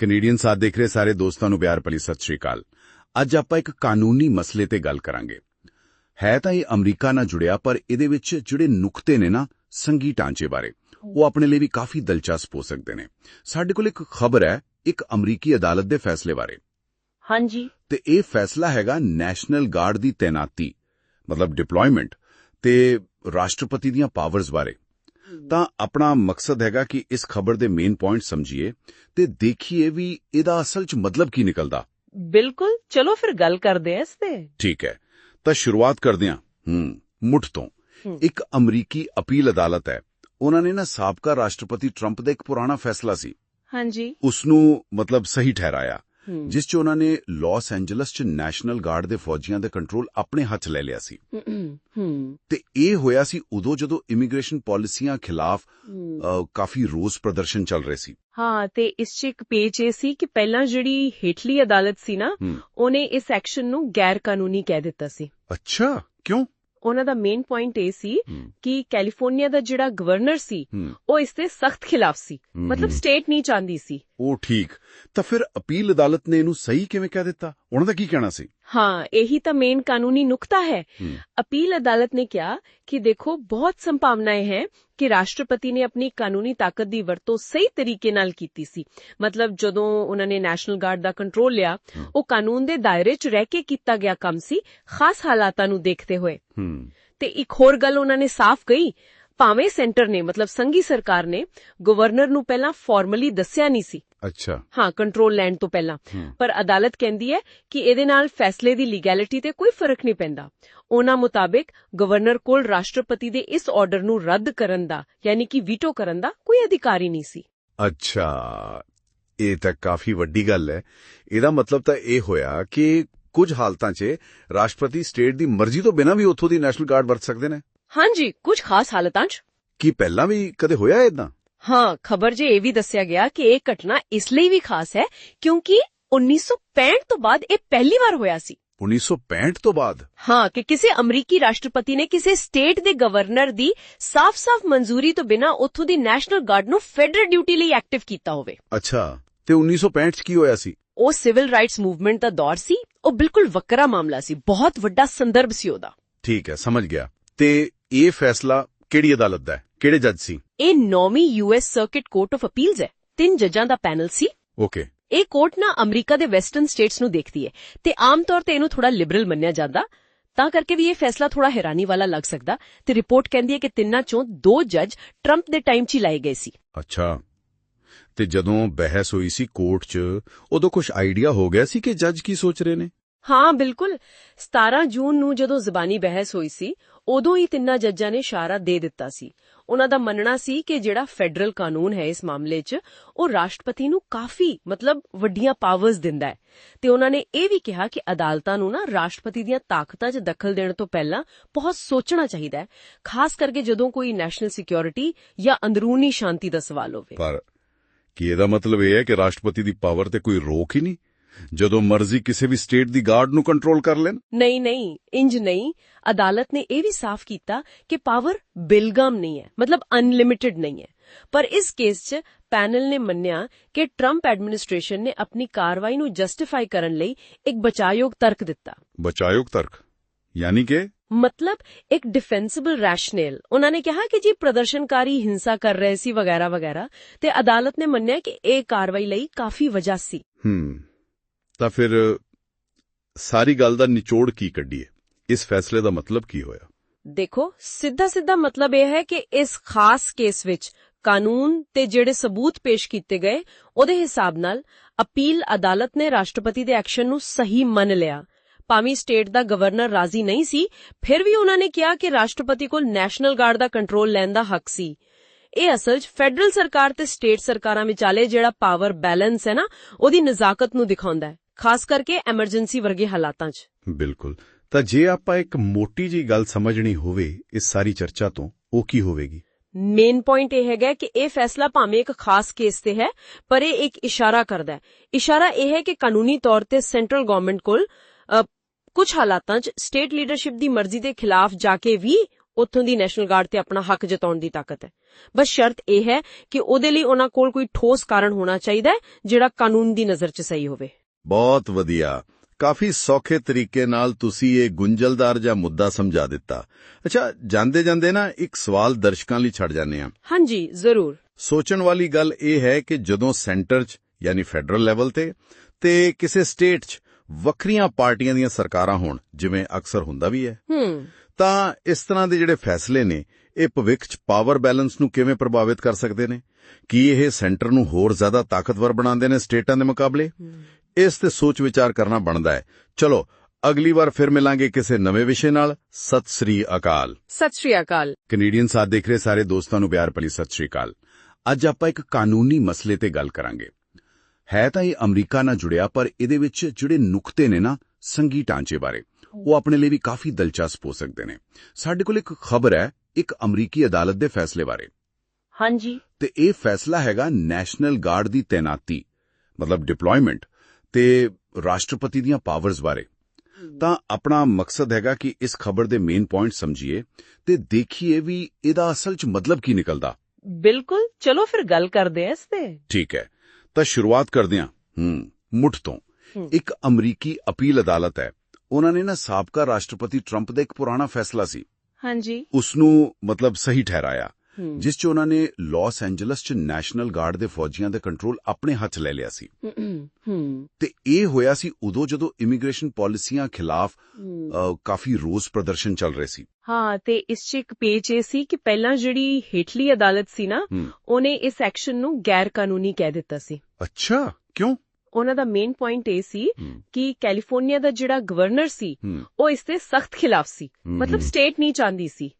Canadian ਸਾਥ ਦੇਖ ਰਹੇ ਸਾਰੇ ਦੋਸਤਾਂ ਨੂੰ ਪਿਆਰ ਭਰੀ ਸਤਿ ਸ਼੍ਰੀ ਅਕਾਲ। ਅੱਜ ਆਪਾਂ ਇੱਕ ਕਾਨੂੰਨੀ ਮਸਲੇ ਤੇ ਗੱਲ ਕਰਾਂਗੇ। ਹੈ ਤਾਂ ਇਹ ਅਮਰੀਕਾ ਨਾਲ ਜੁੜਿਆ ਪਰ ਇਹਦੇ ਵਿੱਚ ਜਿਹੜੇ ਨੁਕਤੇ ਨੇ ਨਾ ਸੰਗੀ ਢਾਂਚੇ ਬਾਰੇ ਉਹ ਆਪਣੇ ਲਈ ਵੀ ਕਾਫੀ ਦਿਲਚਸਪ ਹੋ ਸਕਦੇ ਨੇ। ਸਾਡੇ ਕੋਲ ਇੱਕ ਖਬਰ ਹੈ ਇੱਕ ਅਮਰੀਕੀ ਅਦਾਲਤ ਦੇ ਫੈਸਲੇ ਬਾਰੇ। ਹਾਂਜੀ। ਤੇ ਇਹ ਫੈਸਲਾ ਹੈਗਾ ਨੈਸ਼ਨਲ ਗਾਰਡ ਦੀ ਤੈਨਾਤੀ ਮਤਲਬ ਡਿਪਲੋਇਮੈਂਟ ਤੇ ਰਾਸ਼ਟਰਪਤੀ ਦੀਆਂ ਪਾਵਰਸ ਬਾਰੇ। ਤਾਂ ਆਪਣਾ ਮਕਸਦ ਹੈਗਾ ਕਿ ਇਸ ਖਬਰ ਦੇ ਮੇਨ ਪੁਆਇੰਟ ਸਮਝੀਏ ਤੇ ਦੇਖੀਏ ਵੀ ਇਹਦਾ ਅਸਲ 'ਚ ਮਤਲਬ ਕੀ ਨਿਕਲਦਾ। ਬਿਲਕੁਲ ਚਲੋ ਫਿਰ ਗੱਲ ਕਰਦੇ ਹਾਂ ਇਸ ਤੇ। ਠੀਕ ਹੈ ਤਾਂ ਸ਼ੁਰੂਆਤ ਕਰਦੇ ਹਾਂ। ਹੂੰ ਮੁੱਢ ਤੋਂ। ਇੱਕ ਅਮਰੀਕੀ ਅਪੀਲ ਅਦਾਲਤ ਹੈ। ਉਹਨਾਂ ਨੇ ਨਾ ਸਾਬਕਾ ਰਾਸ਼ਟਰਪਤੀ ਟਰੰਪ ਦਾ ਇੱਕ ਪੁਰਾਣਾ ਫੈਸਲਾ ਸੀ। ਹਾਂਜੀ। ਉਸ ਨੂੰ ਮਤਲਬ ਸਹੀ ਠਹਿਰਾਇਆ। ਜਿਸ 'ਚ ਉਹਨਾਂ ਨੇ ਲਾਸ ਐਂਜਲਸ 'ਚ ਨੈਸ਼ਨਲ ਗਾਰਡ ਦੇ ਫੌਜੀਆਂ ਦਾ ਕੰਟਰੋਲ ਆਪਣੇ ਹੱਥ ਲੈ ਲਿਆ ਸੀ। ਤੇ ਇਹ ਹੋਇਆ ਸੀ ਉਦੋਂ ਜਦੋਂ ਇਮੀਗ੍ਰੇਸ਼ਨ ਪਾਲਿਸੀਆਂ ਖਿਲਾਫ ਕਾਫੀ ਰੋਸ ਪ੍ਰਦਰਸ਼ਨ ਚੱਲ ਰਹੇ ਸੀ। ਹਾਂ ਤੇ ਇਸ 'ਚ ਇੱਕ ਪੇਜ ਇਹ ਸੀ ਕਿ ਪਹਿਲਾਂ ਜਿਹੜੀ ਹੇਠਲੀ ਅਦਾਲਤ ਸੀ ਨਾ। ਉਹਨੇ ਇਸ ਐਕਸ਼ਨ ਨੂੰ ਗੈਰ ਕਾਨੂੰਨੀ ਕਹਿ ਦਿੱਤਾ ਸੀ। ਅੱਛਾ ਕਿਉਂ? ਉਹਨਾਂ ਦਾ ਮੇਨ ਪੁਆਇੰਟ ਇਹ ਸੀ। ਕਿ ਕੈਲੀਫੋਰਨੀਆ ਦਾ ਜਿਹੜਾ ਗਵਰਨਰ ਸੀ ਉਹ ਇਸ ਦੇ ਸਖਤ ਖਿਲਾਫ ਸੀ। ਮਤਲਬ। ਸਟੇਟ ਨਹੀਂ ਚਾਹੁੰਦੀ ਸੀ। ਉਹ ਠੀਕ ਤਾਂ ਫਿਰ ਅਪੀਲ ਅਦਾਲਤ ਨੇ ਇਹਨੂੰ ਸਹੀ ਕਿਵੇਂ ਕਹਿ ਦਿੱਤਾ? ਉਹਨਾਂ ਦਾ ਕੀ ਕਹਿਣਾ ਸੀ? ਹਾਂ ਇਹੀ ਤਾਂ ਮੇਨ ਕਾਨੂੰਨੀ ਨੁਕਤਾ ਹੈ। ਅਪੀਲ ਅਦਾਲਤ ਨੇ ਕਿਹਾ ਕਿ ਦੇਖੋ ਬਹੁਤ ਸੰਭਾਵਨਾएं ਹੈ ਕਿ ਰਾਸ਼ਟਰਪਤੀ ਨੇ ਆਪਣੀ ਕਾਨੂੰਨੀ ਤਾਕਤ ਦੀ ਵਰਤੋਂ ਸਹੀ ਤਰੀਕੇ ਨਾਲ ਕੀਤੀ ਸੀ। ਮਤਲਬ ਜਦੋਂ ਉਹਨਾਂ ਨੇ ਨੈਸ਼ਨਲ ਗਾਰਡ ਦਾ ਕੰਟਰੋਲ ਲਿਆ। ਉਹ ਕਾਨੂੰਨ ਦੇ ਦਾਇਰੇ 'ਚ ਰਹਿ ਕੇ ਕੀਤਾ ਗਿਆ ਕੰਮ ਸੀ ਖਾਸ ਹਾਲਾਤਾਂ ਨੂੰ ਦੇਖਦੇ ਹੋਏ। ਤੇ ਇੱਕ ਹੋਰ ਗੱਲ ਉਹਨਾਂ ਨੇ ਸਾਫ਼ ਕਹੀ ਭਾਵੇਂ ਸੈਂਟਰ ਨੇ ਮਤਲਬ ਸੰਘੀ ਸਰਕਾਰ ਨੇ ਗਵਰਨਰ ਨੂੰ ਪਹਿਲਾਂ ਫਾਰਮਲੀ ਦੱਸਿਆ ਨਹੀਂ ਸੀ। ਅੱਛਾ। ਹਾਂ ਕੰਟਰੋਲ ਲੈਣ ਤੋਂ ਪਹਿਲਾਂ। ਪਰ ਅਦਾਲਤ ਕਹਿੰਦੀ ਹੈ ਕਿ ਇਹਦੇ ਨਾਲ ਫੈਸਲੇ ਦੀ ਲੀਗੈਲਿਟੀ ਤੇ ਕੋਈ ਫ਼ਰਕ ਨਹੀਂ ਪੈਂਦਾ। ਉਹਨਾਂ ਮੁਤਾਬਿਕ ਗਵਰਨਰ ਕੋਲ ਰਾਸ਼ਟਰਪਤੀ ਦੇ ਇਸ ਆਰਡਰ ਨੂੰ ਰੱਦ ਕਰਨ ਦਾ ਯਾਨੀ ਕਿ ਵੀਟੋ ਕਰਨ ਦਾ ਕੋਈ ਅਧਿਕਾਰ ਹੀ ਨਹੀਂ ਸੀ। ਅੱਛਾ। ਇਹ ਤਾਂ ਕਾਫੀ ਵੱਡੀ ਗੱਲ ਹੈ। ਇਹਦਾ ਮਤਲਬ ਤਾਂ ਇਹ ਹੋਇਆ ਕਿ ਕੁਝ ਹਾਲਤਾਂ 'ਚ ਰਾਸ਼ਟਰਪਤੀ ਸਟੇਟ ਦੀ ਮਰਜ਼ੀ ਤੋਂ ਬਿਨਾਂ ਵੀ ਉੱਥੋਂ ਦੀ ਨੈਸ਼ਨਲ ਗਾਰਡ ਵਰਤ ਸਕਦੇ ਨੇ। ਹਾਂਜੀ ਕੁਝ ਖਾਸ ਹਾਲਤਾਂ 'ਚ। ਕੀ ਪਹਿਲਾਂ ਵੀ ਕਦੇ ਹੋਇਆ ਇਦਾਂ ਹਾਂ ਖਬਰ 'ਚ ਇਹ ਵੀ ਦੱਸਿਆ ਗਿਆ ਕਿ ਇਹ ਘਟਨਾ ਇਸ ਲਈ ਵੀ ਖਾਸ ਹੈ ਕਿਉਂਕਿ 1965 ਤੋਂ ਬਾਅਦ ਇਹ ਪਹਿਲੀ ਵਾਰ ਹੋਇਆ ਸੀ। 1965 ਤੋਂ ਬਾਅਦ? ਹਾਂ ਕਿ ਕਿਸੇ ਅਮਰੀਕੀ ਰਾਸ਼ਟਰਪਤੀ ਨੇ ਕਿਸੇ ਸਟੇਟ ਦੇ ਗਵਰਨਰ ਦੀ ਸਾਫ਼-ਸਾਫ਼ ਮਨਜ਼ੂਰੀ ਤੋਂ ਬਿਨਾਂ ਉੱਥੋਂ ਦੀ ਨੈਸ਼ਨਲ ਗਾਰਡ ਨੂੰ ਫੈਡਰਲ ਡਿਊਟੀ ਲਈ ਐਕਟਿਵ ਕੀਤਾ ਹੋਵੇ। ਅੱਛਾ ਤੇ 1965 'ਚ ਕੀ ਹੋਇਆ ਸੀ? ਉਹ ਸਿਵਲ ਰਾਈਟਸ ਮੂਵਮੈਂਟ ਦਾ ਦੌਰ ਸੀ ਉਹ ਬਿਲਕੁਲ ਵੱਖਰਾ ਮਾਮਲਾ ਸੀ ਬਹੁਤ ਵੱਡਾ ਸੰਦਰਭ ਸੀ ਉਹਦਾ। ਠੀਕ ਹੈ ਸਮਝ ਗਿਆ। ਤੇ ਇਹ ਫੈਸਲਾ ਕਿਹੜੀ ਅਦਾਲਤ ਦਾ ਹੈ? ਕਿਹੜੇ ਜੱਜ ਸੀ? ਇਹ ਨੌਵੀਂ US circuit court of appeals ਹੈ। ਤਿੰਨ ਜੱਜਾਂ ਦਾ ਪੈਨਲ ਸੀ। ਓਕੇ ਇਹ ਕੋਰਟ ਨਾ ਅਮਰੀਕਾ ਦੇ ਵੈਸਟਰਨ ਸਟੇਟਸ ਨੂੰ ਦੇਖਦੀ ਹੈ ਤੇ ਆਮ ਤੌਰ ਤੇ ਇਹਨੂੰ ਥੋੜਾ ਲਿਬਰਲ ਮੰਨਿਆ ਜਾਂਦਾ। ਤਾਂ ਕਰਕੇ ਵੀ ਇਹ ਫੈਸਲਾ ਥੋੜਾ ਹੈਰਾਨੀ ਵਾਲਾ ਲੱਗ ਸਕਦਾ। ਤੇ ਰਿਪੋਰਟ ਕਹਿੰਦੀ ਹੈ ਕਿ ਤਿੰਨਾਂ ਚੋਂ ਦੋ ਜੱਜ ਟਰੰਪ ਦੇ ਟਾਈਮ 'ਚ ਹੀ ਲਾਏ ਗਏ ਸੀ। ਅੱਛਾ। ਤੇ ਜਦੋਂ ਬਹਿਸ ਹੋਈ ਸੀ ਕੋਰਟ 'ਚ ਉਦੋਂ ਕੁਝ ਆਈਡੀਆ ਹੋ ਗਿਆ ਸੀ ਕਿ ਜੱਜ ਕੀ ਸੋਚ ਰਹੇ ਨੇ? ਹਾਂ, ਬਿਲਕੁਲ। 17 ਜੂਨ ਨੂੰ ਜਦੋਂ ਜ਼ਬਾਨੀ ਬਹਿਸ ਹੋਈ ਸੀ, ਉਦੋਂ ਹੀ ਤਿੰਨਾਂ ਜੱਜਾਂ ਨੇ ਇਸ਼ਾਰਾ ਦੇ ਦਿੱਤਾ ਸੀ। ਉਹਨਾਂ ਦਾ ਮੰਨਣਾ ਸੀ ਕਿ ਜਿਹੜਾ ਫੈਡਰਲ ਕਾਨੂੰਨ ਹੈ ਇਸ ਮਾਮਲੇ 'ਚ, ਉਹ ਰਾਸ਼ਟਰਪਤੀ ਨੂੰ ਕਾਫੀ, ਮਤਲਬ ਵੱਡੀਆਂ ਪਾਵਰਸ ਦਿੰਦਾ ਹੈ। ਤੇ ਉਹਨਾਂ ਨੇ ਇਹ ਵੀ ਕਿਹਾ ਕਿ ਅਦਾਲਤਾਂ ਨੂੰ ਨਾ ਰਾਸ਼ਟਰਪਤੀ ਦੀਆਂ ਤਾਕਤਾਂ 'ਚ ਦਖਲ ਦੇਣ ਤੋਂ ਪਹਿਲਾਂ ਬਹੁਤ ਸੋਚਣਾ ਚਾਹੀਦਾ ਹੈ, ਖਾਸ ਕਰਕੇ ਜਦੋਂ ਕੋਈ ਨੈਸ਼ਨਲ ਸਿਕਿਉਰਿਟੀ ਜਾਂ ਅੰਦਰੂਨੀ ਸ਼ਾਂਤੀ ਦਾ ਸਵਾਲ ਹੋਵੇ। ਪਰ ਕੀ ਇਹਦਾ ਮਤਲਬ ਇਹ ਹੈ ਕਿ ਰਾਸ਼ਟਰਪਤੀ ਦੀ ਪਾਵਰ ਤੇ ਕੋਈ ਰੋਕ ਹੀ ਨਹੀਂ? ਜਦੋਂ ਮਰਜ਼ੀ ਕਿਸੇ ਵੀ ਸਟੇਟ ਦੀ ਗਾਰਡ ਨੂੰ ਕੰਟਰੋਲ ਕਰ ਲੈਣ। ਨਹੀਂ ਨਹੀਂ ਇੰਜ ਨਹੀਂ। ਅਦਾਲਤ ਨੇ ਇਹ ਵੀ ਸਾਫ਼ ਕੀਤਾ ਕਿ ਪਾਵਰ ਬਿਲਗਮ ਨਹੀਂ ਹੈ ਮਤਲਬ ਅਨਲਿਮਿਟਿਡ ਨਹੀਂ ਹੈ। ਪਰ ਇਸ ਕੇਸ 'ਚ ਪੈਨਲ ਨੇ ਮੰਨਿਆ ਕਿ ਟਰੰਪ ਐਡਮਿਨਿਸਟ੍ਰੇਸ਼ਨ ਨੇ ਆਪਣੀ ਕਾਰਵਾਈ ਨੂੰ ਜਸਟੀਫਾਈ ਕਰਨ ਲਈ ਇੱਕ ਬਚਾਯੋਗ ਤਰਕ ਦਿੱਤਾ। ਬਚਾਯੋਗ ਤਰਕ? ਯਾਨੀ ਕਿ? ਮਤਲਬ ਇੱਕ ਡਿਫੈਂਸਿਬਲ ਰੈਸ਼ਨਲ। ਉਹਨਾਂ ਨੇ ਕਿਹਾ ਕਿ ਜੀ ਪ੍ਰਦਰਸ਼ਨਕਾਰੀ ਹਿੰਸਾ ਕਰ ਰਹੇ ਸੀ ਵਗੈਰਾ ਵਗੈਰਾ ਤੇ ਅਦਾਲਤ ਨੇ ਮੰਨਿਆ ਕਿ ਇਹ ਕਾਰਵਾਈ ਲਈ ਕਾਫੀ ਵਜ੍ਹਾ ਸੀ। ਹੂੰ। ਤਾਂ ਫਿਰ ਸਾਰੀ ਗੱਲ ਦਾ ਨਿਚੋੜ ਕੀ ਕੱਢੀਏ? ਇਸ ਫੈਸਲੇ ਦਾ ਮਤਲਬ ਕੀ ਹੋਇਆ? ਦੇਖੋ ਸਿੱਧਾ ਸਿੱਧਾ ਮਤਲਬ ਇਹ ਹੈ ਕਿ ਇਸ ਖਾਸ ਕੇਸ ਵਿੱਚ ਕਾਨੂੰਨ ਤੇ ਜਿਹੜੇ ਸਬੂਤ ਪੇਸ਼ ਕੀਤੇ ਗਏ, ਉਹਦੇ ਹਿਸਾਬ ਨਾਲ ਅਪੀਲ ਅਦਾਲਤ ਨੇ ਰਾਸ਼ਟਰਪਤੀ ਦੇ ਐਕਸ਼ਨ ਨੂੰ ਸਹੀ ਮੰਨ ਲਿਆ। ਭਾਵੇਂ ਸਟੇਟ ਦਾ ਗਵਰਨਰ ਰਾਜ਼ੀ ਨਹੀਂ ਸੀ, ਫਿਰ ਵੀ ਉਹਨਾਂ ਨੇ ਕਿਹਾ ਕਿ ਰਾਸ਼ਟਰਪਤੀ ਕੋਲ ਨੈਸ਼ਨਲ ਗਾਰਡ ਦਾ ਕੰਟਰੋਲ ਲੈਣ ਦਾ ਹੱਕ ਸੀ। ਇਹ ਅਸਲ 'ਚ ਫੈਡਰਲ ਸਰਕਾਰ ਤੇ ਸਟੇਟ ਸਰਕਾਰਾਂ ਵਿਚਾਲੇ ਜਿਹੜਾ ਪਾਵਰ ਬੈਲੈਂਸ ਹੈ ਨਾ ਉਹਦੀ ਨਜ਼ਾਕਤ ਨੂੰ ਦਿਖਾਉਂਦਾ ਹੈ ਖਾਸ ਕਰਕੇ ਐਮਰਜੈਂਸੀ ਵਰਗੇ ਹਾਲਾਤਾਂ 'ਚ। ਬਿਲਕੁਲ। ਤਾਂ ਜੇ ਆਪਾਂ ਇੱਕ ਮੋਟੀ ਜੀ ਗੱਲ ਸਮਝਣੀ ਹੋਵੇ ਇਸ ਸਾਰੀ ਚਰਚਾ ਤੋਂ ਉਹ ਕੀ ਹੋਵੇਗੀ? ਮੇਨ ਪੁਆਇੰਟ ਇਹ ਹੈਗਾ ਕਿ ਇਹ ਫੈਸਲਾ ਭਾਵੇਂ ਇੱਕ ਖਾਸ ਕੇਸ ਤੇ ਹੈ ਪਰ ਇਹ ਇੱਕ ਇਸ਼ਾਰਾ ਕਰਦਾ ਹੈ। ਇਸ਼ਾਰਾ ਇਹ ਹੈ ਕਿ ਕਾਨੂੰਨੀ ਤੌਰ ਤੇ ਸੈਂਟਰਲ ਗਵਰਨਮੈਂਟ ਕੋਲ ਕੁਝ ਹਾਲਾਤਾਂ 'ਚ ਸਟੇਟ ਲੀਡਰਸ਼ਿਪ ਦੀ ਮਰਜ਼ੀ ਦੇ ਖਿਲਾਫ ਜਾ ਕੇ ਵੀ ਉੱਥੋਂ ਦੀ ਨੈਸ਼ਨਲ ਗਾਰਡ ਤੇ ਆਪਣਾ ਹੱਕ ਜਤਾਉਣ ਦੀ ਤਾਕਤ ਹੈ। ਬਸ ਸ਼ਰਤ ਇਹ ਹੈ ਕਿ ਉਹਦੇ ਲਈ ਉਹਨਾਂ ਕੋਲ ਕੋਈ ਠੋਸ ਕਾਰਨ ਹੋਣਾ ਚਾਹੀਦਾ ਹੈ ਜਿਹੜਾ ਕਾਨੂੰਨ ਦੀ ਨਜ਼ਰ 'ਚ ਸਹੀ ਹੋਵੇ। ਬਹੁਤ ਵਧੀਆ। ਕਾਫੀ ਸੌਖੇ ਤਰੀਕੇ ਨਾਲ ਤੁਸੀਂ ਇਹ ਗੁੰਝਲਦਾਰ ਜਾਂ ਮੁੱਦਾ ਸਮਝਾ ਦਿੱਤਾ। ਅੱਛਾ ਜਾਂਦੇ ਜਾਂਦੇ ਨਾ ਇੱਕ ਸਵਾਲ ਦਰਸ਼ਕਾਂ ਲਈ ਛੱਡ ਜਾਂਦੇ ਆ ਹਾਂਜੀ ਜ਼ਰੂਰ। ਸੋਚਣ ਵਾਲੀ ਗੱਲ ਇਹ ਹੈ ਕਿ ਜਦੋਂ ਸੈਂਟਰ 'ਚ ਯਾਨੀ ਫੈਡਰਲ ਲੈਵਲ ਤੇ ਤੇ ਕਿਸੇ ਸਟੇਟ 'ਚ ਵੱਖਰੀਆਂ ਪਾਰਟੀਆਂ ਦੀਆਂ ਸਰਕਾਰਾਂ ਹੋਣ ਜਿਵੇਂ ਅਕਸਰ ਹੁੰਦਾ ਵੀ ਹੈ। ਹੂੰ। ਤਾਂ ਇਸ ਤਰ੍ਹਾਂ ਦੇ ਜਿਹੜੇ ਫੈਸਲੇ ਨੇ ਇਹ ਭਵਿੱਖ 'ਚ ਪਾਵਰ ਬੈਲੈਂਸ ਨੂੰ ਕਿਵੇਂ ਪ੍ਰਭਾਵਿਤ ਕਰ ਸਕਦੇ ਨੇ? ਕੀ ਇਹ ਸੈਂਟਰ ਨੂੰ ਹੋਰ ਜ਼ਿਆਦਾ ਤਾਕਤਵਰ ਬਣਾਉਂਦੇ ਨੇ ਸਟੇਟਾਂ ਦੇ ਮੁਕਾਬਲੇ? ਇਸ ਤੇ ਸੋਚ ਵਿਚਾਰ ਕਰਨਾ ਬਣਦਾ ਹੈ। ਚਲੋ ਅਗਲੀ ਵਾਰ ਫਿਰ ਮਿਲਾਂਗੇ ਕਿਸੇ ਨਵੇਂ ਵਿਸ਼ੇ ਨਾਲ। ਸਤਿ ਸ੍ਰੀ ਅਕਾਲ। ਸਤਿ ਸ਼੍ਰੀ ਅਕਾਲ। ਕੈਨੇਡੀਅਨ ਸਾਥ ਦੇਖ ਰਹੇ ਸਾਰੇ ਦੋਸਤਾਂ ਨੂੰ ਪਿਆਰ ਭਰੀ ਸਤਿ ਸ਼੍ਰੀ ਅਕਾਲ। ਅੱਜ ਆਪਾਂ ਇੱਕ ਕਾਨੂੰਨੀ ਮਸਲੇ ਤੇ ਗੱਲ ਕਰਾਂਗੇ। ਹੈ ਤਾਂ ਇਹ ਅਮਰੀਕਾ ਨਾਲ ਜੁੜਿਆ ਪਰ ਇਹਦੇ ਵਿੱਚ ਜਿਹੜੇ ਨੁਕਤੇ ਨੇ ਨਾ ਸੰਗੀ ਢਾਂਚੇ ਬਾਰੇ। ਉਹ ਆਪਣੇ ਲਈ ਵੀ ਕਾਫੀ ਦਿਲਚਸਪ ਹੋ ਸਕਦੇ ਨੇ। ਸਾਡੇ ਕੋਲ ਇੱਕ ਖਬਰ ਹੈ ਇੱਕ ਅਮਰੀਕੀ ਅਦਾਲਤ ਦੇ ਫੈਸਲੇ ਬਾਰੇ। ਹਾਂਜੀ। ਤੇ ਇਹ ਫੈਸਲਾ ਹੈਗਾ ਨੈਸ਼ਨਲ ਗਾਰਡ ਦੀ ਤੈਨਾਤੀ ਮਤਲਬ ਡਿਪਲੋਇਮੈਂਟ ਤੇ ਰਾਸ਼ਟਰਪਤੀ ਦੀਆਂ ਪਾਵਰਸ ਬਾਰੇ। ਤਾਂ ਆਪਣਾ ਮਕਸਦ ਹੈਗਾ ਕਿ ਇਸ ਖਬਰ ਦੇ ਮੇਨ ਪੁਆਇੰਟ ਸਮਝੀਏ ਤੇ ਦੇਖੀਏ ਵੀ ਇਹਦਾ ਅਸਲ 'ਚ ਮਤਲਬ ਕੀ ਨਿਕਲਦਾ। ਬਿਲਕੁਲ ਚਲੋ ਫਿਰ ਗੱਲ ਕਰਦੇ ਹਾਂ ਇਸ ਤੇ। ਠੀਕ ਹੈ। ਤਾਂ ਸ਼ੁਰੂਆਤ ਕਰਦੇ ਹਾਂ। ਹੂੰ ਮੁੱਢ ਤੋਂ। ਇੱਕ ਅਮਰੀਕੀ ਅਪੀਲ ਅਦਾਲਤ ਹੈ। ਉਹਨਾਂ ਨੇ ਨਾ ਸਾਬਕਾ ਰਾਸ਼ਟਰਪਤੀ ਟਰੰਪ ਦਾ ਇੱਕ ਪੁਰਾਣਾ ਫੈਸਲਾ ਸੀ। ਹਾਂਜੀ। ਉਸ ਨੂੰ ਮਤਲਬ ਸਹੀ ਠਹਿਰਾਇਆ ਜਿਸ 'ਚ ਉਹਨਾਂ ਨੇ ਲਾਸ ਐਂਜਲਸ 'ਚ ਨੈਸ਼ਨਲ ਗਾਰਡ ਦੇ ਫੌਜੀਆਂ ਦਾ ਕੰਟਰੋਲ ਆਪਣੇ ਹੱਥ ਲੈ ਲਿਆ ਸੀ। ਤੇ ਇਹ ਹੋਇਆ ਸੀ ਉਦੋਂ ਜਦੋਂ ਇਮੀਗ੍ਰੇਸ਼ਨ ਪਾਲਿਸੀਆਂ ਖਿਲਾਫ ਕਾਫੀ ਰੋਸ ਪ੍ਰਦਰਸ਼ਨ ਚੱਲ ਰਹੇ ਸੀ। ਹਾਂ ਤੇ ਇਸ 'ਚ ਇੱਕ ਪੇਜ ਇਹ ਸੀ ਕਿ ਪਹਿਲਾਂ ਜਿਹੜੀ ਹੇਠਲੀ ਅਦਾਲਤ ਸੀ ਨਾ। ਉਹਨੇ ਇਸ ਐਕਸ਼ਨ ਨੂੰ ਗੈਰ ਕਾਨੂੰਨੀ ਕਹਿ ਦਿੱਤਾ ਸੀ। ਅੱਛਾ ਕਿਉਂ? ਉਹਨਾਂ ਦਾ ਮੇਨ ਪੁਆਇੰਟ ਇਹ ਸੀ। ਕਿ ਕੈਲੀਫੋਰਨੀਆ ਦਾ ਜਿਹੜਾ ਗਵਰਨਰ ਸੀ ਉਹ ਇਸ ਦੇ ਸਖਤ ਖਿਲਾਫ ਸੀ ਮਤਲਬ। ਸਟੇਟ ਨਹੀਂ ਚਾਹੁੰਦੀ ਸੀ